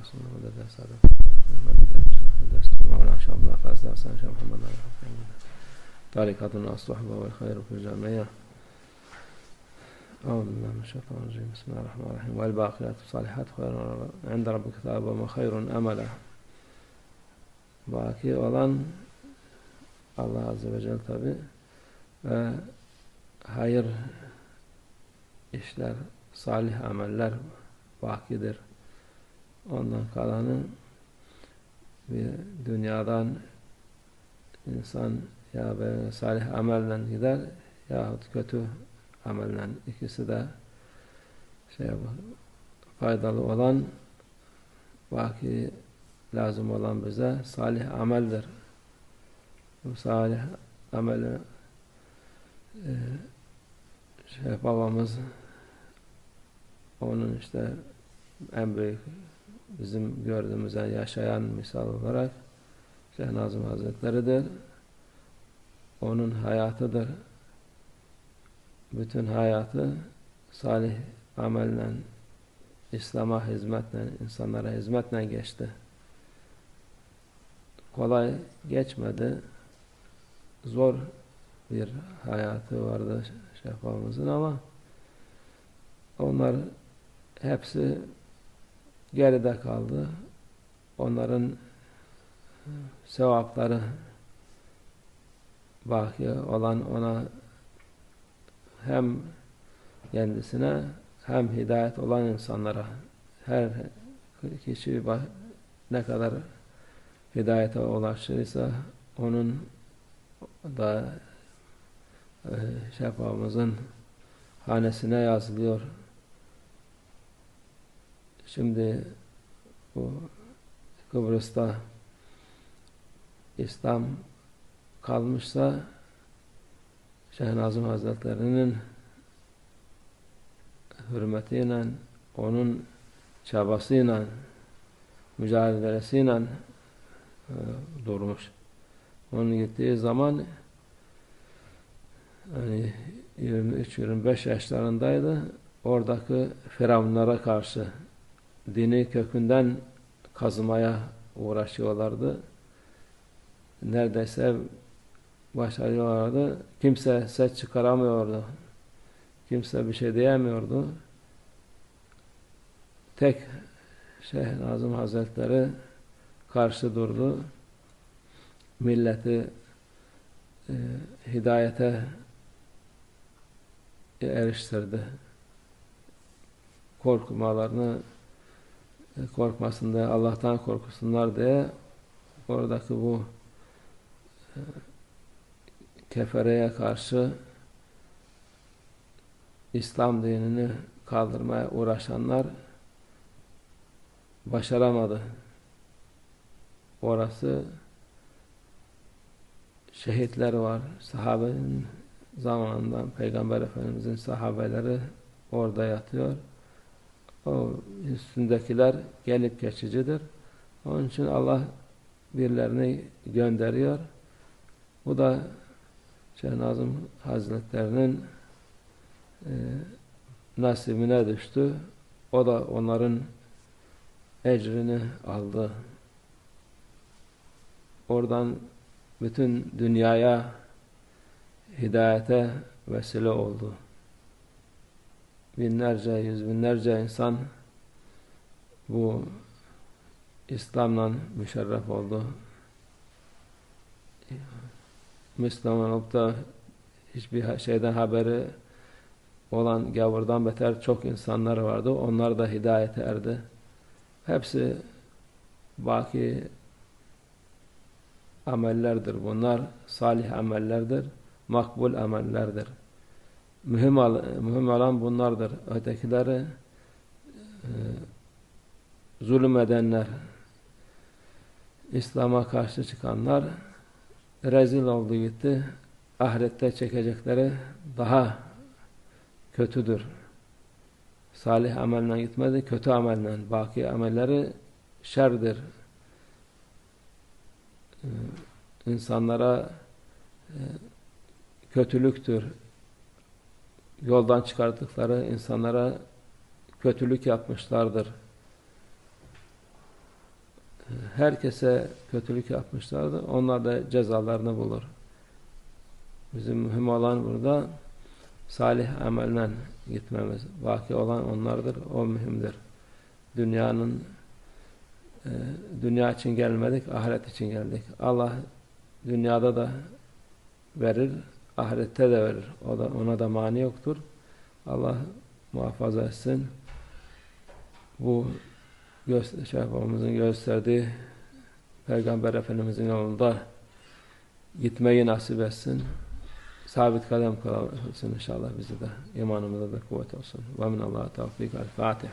رسول الله الله طريقتنا الصحبة والخير في الجميع. أعوذ بالله من الشيطان الرجيم. بسم الله الرحمن الرحيم. والباقيات الصالحات خير عند ربك ثوابا وخير أملا Baki olan Allah Azze ve Celle tabi ve hayır işler, salih ameller bakidir. Ondan kalanı bir dünyadan insan ya böyle salih amelle gider yahut kötü amelle ikisi de şey faydalı olan baki lazım olan bize salih ameldir. Bu salih ameli e, şey babamız onun işte en büyük bizim gördüğümüzden yaşayan misal olarak Şeyh Hazretleri'dir. Onun hayatıdır. Bütün hayatı salih amelle, İslam'a hizmetle, insanlara hizmetle geçti. Kolay geçmedi. Zor bir hayatı vardı şefamızın ama onlar hepsi geride kaldı. Onların sevapları baki olan ona hem kendisine hem hidayet olan insanlara her kişi ne kadar hidayete ulaşırsa onun da e, şefamızın hanesine yazılıyor. Şimdi bu Kıbrıs'ta İslam kalmışsa Şeyh Nazım Hazretleri'nin hürmetiyle onun çabasıyla mücadelesiyle e, durmuş. Onun gittiği zaman yani 23-25 yaşlarındaydı. Oradaki firavunlara karşı dini kökünden kazımaya uğraşıyorlardı. Neredeyse başarıyorlardı. Kimse ses çıkaramıyordu. Kimse bir şey diyemiyordu. Tek Şeyh Nazım Hazretleri karşı durdu. Milleti e, hidayete eriştirdi. Korkmalarını korkmasında Allah'tan korkusunlar diye oradaki bu e, kefereye karşı İslam dinini kaldırmaya uğraşanlar başaramadı. Orası şehitler var. Sahabenin zamanından Peygamber Efendimizin sahabeleri orada yatıyor. O üstündekiler gelip geçicidir. Onun için Allah birilerini gönderiyor. Bu da Şeyh Nazım Hazretlerinin e, nasibine düştü. O da onların ecrini aldı. Oradan bütün dünyaya hidayete vesile oldu. Binlerce, yüz binlerce insan bu İslam'la müşerref oldu. Müslüman olup da hiçbir şeyden haberi olan gavurdan beter çok insanlar vardı. Onlar da hidayete erdi. Hepsi baki amellerdir bunlar. Salih amellerdir. Makbul amellerdir. Mühim, mühim olan bunlardır. Ötekileri e, zulüm edenler, İslam'a karşı çıkanlar rezil oldu gitti. Ahirette çekecekleri daha kötüdür. Salih amelle gitmedi, kötü amelle. Baki amelleri şerdir. Ee, insanlara e, kötülüktür. Yoldan çıkardıkları insanlara kötülük yapmışlardır. herkese kötülük yapmışlardı. Onlar da cezalarını bulur. Bizim mühim olan burada salih amelden gitmemiz. Vaki olan onlardır. O mühimdir. Dünyanın e, dünya için gelmedik, ahiret için geldik. Allah dünyada da verir, ahirette de verir. O da ona da mani yoktur. Allah muhafaza etsin. Bu göster şey gösterdiği Peygamber Efendimizin yolunda gitmeyi nasip etsin. Sabit kadem kılsın inşallah bizi de. imanımıza da kuvvet olsun. Ve minallah tevfik. El Fatiha.